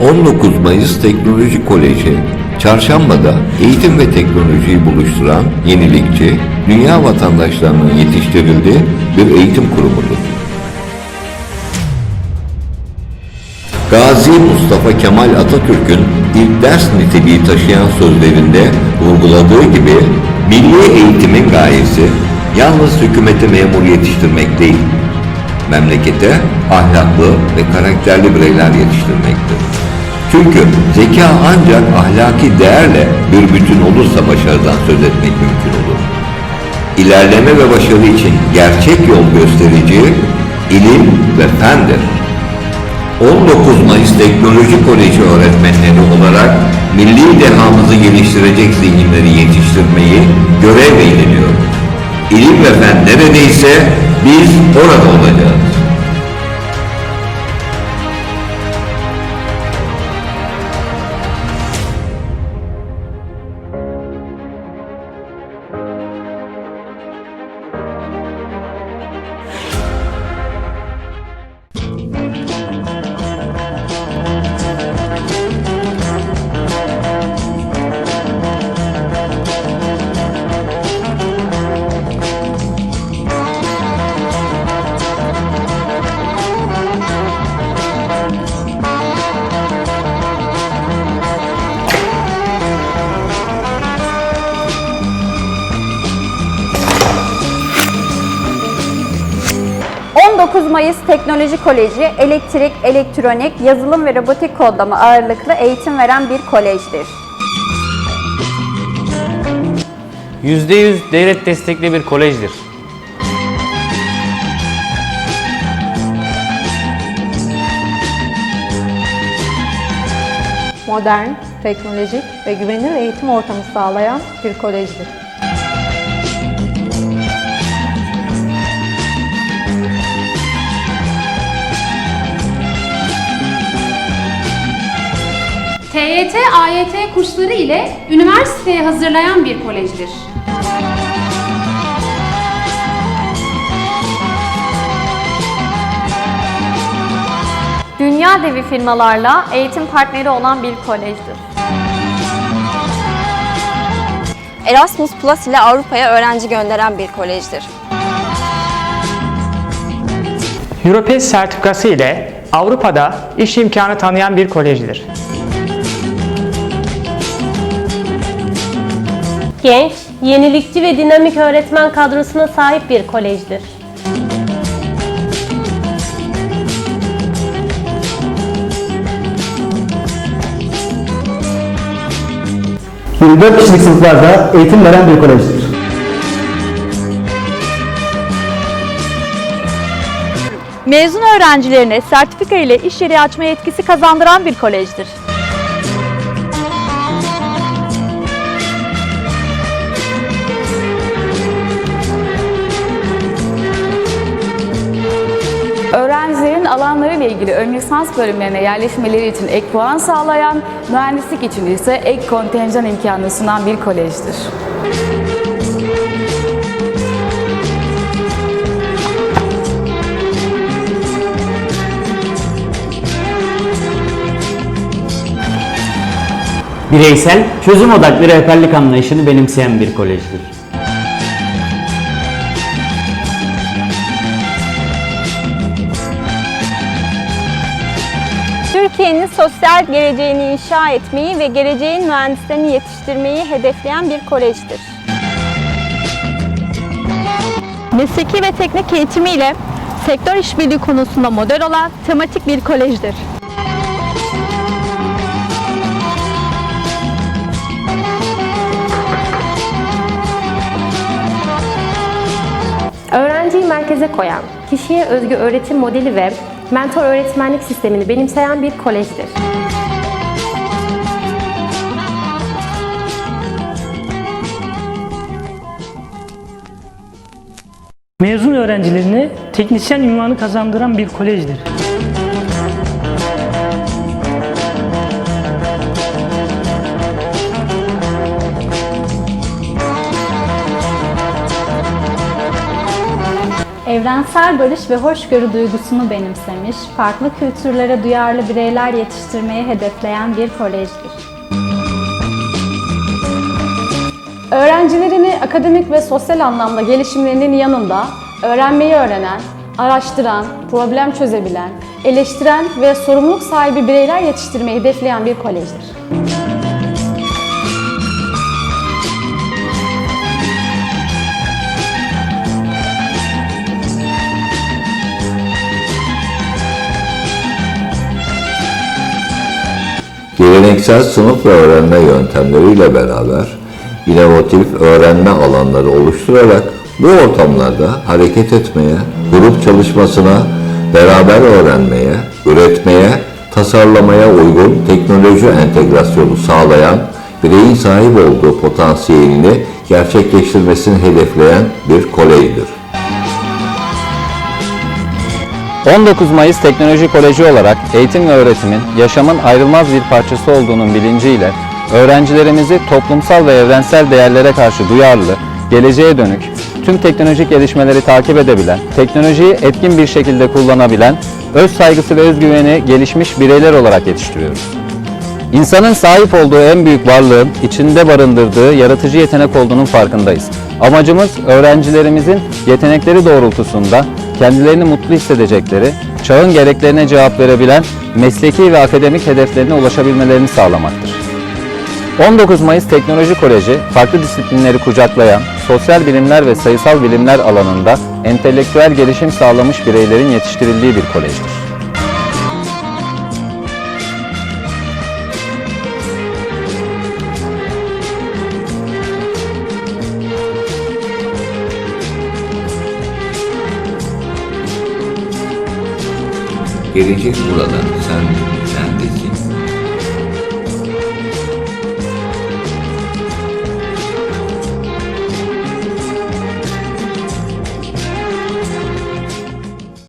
19 Mayıs Teknoloji Koleji, Çarşamba'da eğitim ve teknolojiyi buluşturan yenilikçi, dünya vatandaşlarının yetiştirildiği bir eğitim kurumudur. Gazi Mustafa Kemal Atatürk'ün ilk ders niteliği taşıyan sözlerinde vurguladığı gibi milli eğitimin gayesi yalnız hükümete memur yetiştirmek değil, memlekete ahlaklı ve karakterli bireyler yetiştirmektir. Çünkü zeka ancak ahlaki değerle bir bütün olursa başarıdan söz etmek mümkün olur. İlerleme ve başarı için gerçek yol gösterici ilim ve fendir. 19 Mayıs Teknoloji Koleji öğretmenleri olarak milli dehamızı geliştirecek zihinleri yetiştirmeyi görev ediniyoruz. İlim ve fen neredeyse biz orada olacağız. Hı. 19 Mayıs Teknoloji Koleji elektrik, elektronik, yazılım ve robotik kodlama ağırlıklı eğitim veren bir kolejdir. %100 devlet destekli bir kolejdir. modern, teknolojik ve güvenilir eğitim ortamı sağlayan bir kolejdir. TYT, AYT kursları ile üniversiteye hazırlayan bir kolejdir. Dünya devi firmalarla eğitim partneri olan bir kolejdir. Erasmus Plus ile Avrupa'ya öğrenci gönderen bir kolejdir. Europace sertifikası ile Avrupa'da iş imkanı tanıyan bir kolejdir. Genç, yenilikçi ve dinamik öğretmen kadrosuna sahip bir kolejdir. Hı. 24 kişilik sınıflarda eğitim veren bir kolejdir. Mezun öğrencilerine sertifika ile iş yeri açma yetkisi kazandıran bir kolejdir. Öğrencilerin alanlarıyla ilgili ön lisans bölümlerine yerleşmeleri için ek puan sağlayan, mühendislik için ise ek kontenjan imkanı sunan bir kolejdir. Bireysel, çözüm odaklı rehberlik anlayışını benimseyen bir kolejdir. Sosyal geleceğini inşa etmeyi ve geleceğin mühendislerini yetiştirmeyi hedefleyen bir kolejdir. Mesleki ve teknik eğitimiyle sektör işbirliği konusunda model olan tematik bir kolejdir. Öğrenciyi merkeze koyan, kişiye özgü öğretim modeli ve mentor öğretmenlik sistemini benimseyen bir kolejdir. Mezun öğrencilerine teknisyen ünvanı kazandıran bir kolejdir. Evrensel barış ve hoşgörü duygusunu benimsemiş, farklı kültürlere duyarlı bireyler yetiştirmeyi hedefleyen bir kolejdir. Öğrencilerini akademik ve sosyal anlamda gelişimlerinin yanında öğrenmeyi öğrenen, araştıran, problem çözebilen, eleştiren ve sorumluluk sahibi bireyler yetiştirmeyi hedefleyen bir kolejdir. Geleneksel sınıf ve öğrenme yöntemleriyle beraber inovatif öğrenme alanları oluşturarak bu ortamlarda hareket etmeye, grup çalışmasına, beraber öğrenmeye, üretmeye, tasarlamaya uygun teknoloji entegrasyonu sağlayan, bireyin sahip olduğu potansiyelini gerçekleştirmesini hedefleyen bir kolejdir. 19 Mayıs Teknoloji Koleji olarak eğitim ve öğretimin yaşamın ayrılmaz bir parçası olduğunun bilinciyle öğrencilerimizi toplumsal ve evrensel değerlere karşı duyarlı, geleceğe dönük, tüm teknolojik gelişmeleri takip edebilen, teknolojiyi etkin bir şekilde kullanabilen, öz saygısı ve özgüveni gelişmiş bireyler olarak yetiştiriyoruz. İnsanın sahip olduğu en büyük varlığın içinde barındırdığı yaratıcı yetenek olduğunun farkındayız. Amacımız öğrencilerimizin yetenekleri doğrultusunda kendilerini mutlu hissedecekleri, çağın gereklerine cevap verebilen mesleki ve akademik hedeflerine ulaşabilmelerini sağlamaktır. 19 Mayıs Teknoloji Koleji, farklı disiplinleri kucaklayan, sosyal bilimler ve sayısal bilimler alanında entelektüel gelişim sağlamış bireylerin yetiştirildiği bir kolejdir. Gelecek burada, sen.